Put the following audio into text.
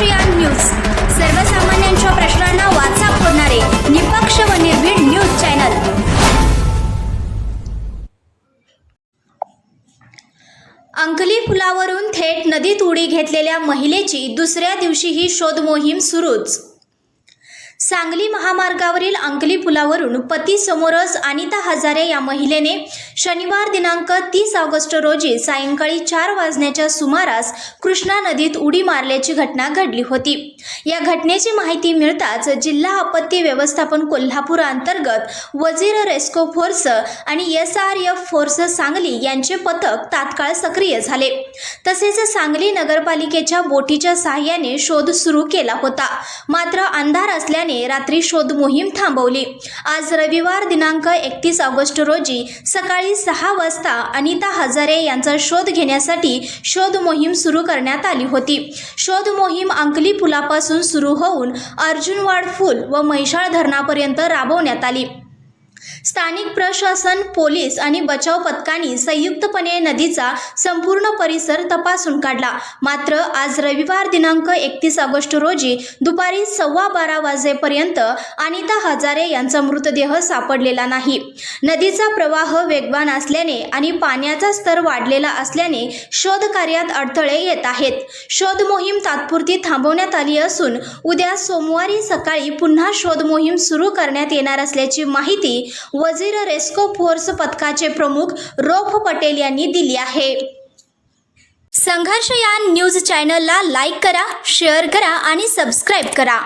News. सर्वसामान्यांच्या प्रश्नांना वाचा फोडणारे निपक्ष व निर्भीड न्यूज चॅनल. अंकली पुलावरून थेट नदीत उडी घेतलेल्या महिलेची दुसऱ्या दिवशीही शोधमोहीम सुरूच. सांगली महामार्गावरील अंकली पुलावरून पती समोरच अनिता हजारे या महिलेने शनिवार दिनांक तीस ऑगस्ट रोजी सायंकाळी चार वाजण्याच्या सुमारास कृष्णा नदीत उडी मारल्याची घटना घडली होती. या घटनेची माहिती मिळताच जिल्हा आपत्ती व्यवस्थापन कोल्हापूर अंतर्गत वजीर रेस्को फोर्स आणि S R F force Sangli यांचे पथक तात्काळ सक्रिय झाले. तसेच सांगली नगरपालिकेच्या बोटीच्या सहाय्याने शोध सुरू केला होता. मात्र अंधार असल्याने रात्री शोध मोहीम थांबवली. आज रविवार दिनांक एकतीस ऑगस्ट रोजी सकाळी सहा वाजता अनिता हजारे यांचा शोध घेण्यासाठी शोध मोहीम सुरू करण्यात आली होती. शोध मोहीम अंकली पुलापासून सुरू होऊन अर्जुनवाड फुल व मैशाळ धरणापर्यंत राबवण्यात आली. स्थानिक प्रशासन पोलीस आणि बचाव पथकांनी संयुक्तपणे नदीचा संपूर्ण परिसर तपासून काढला. मात्र आज रविवार दिनांक एकतीस ऑगस्ट रोजी दुपारी सव्वा बारा वाजेपर्यंत अनिता हजारे यांचा मृतदेह सापडलेला नाही. नदीचा प्रवाह वेगवान असल्याने आणि पाण्याचा स्तर वाढलेला असल्याने शोध कार्यात अडथळे येत आहेत. शोध मोहीम तात्पुरती थांबवण्यात आली असून उद्या सोमवारी सकाळी पुन्हा शोध मोहीम सुरू करण्यात येणार असल्याची माहिती वजीर रेस्को फोर्स पथकाचे प्रमुख रोफ पटेल यांनी दिली आहे. संघर्ष या न्यूज चॅनलला लाईक करा शेअर करा आणि सबस्क्राईब करा.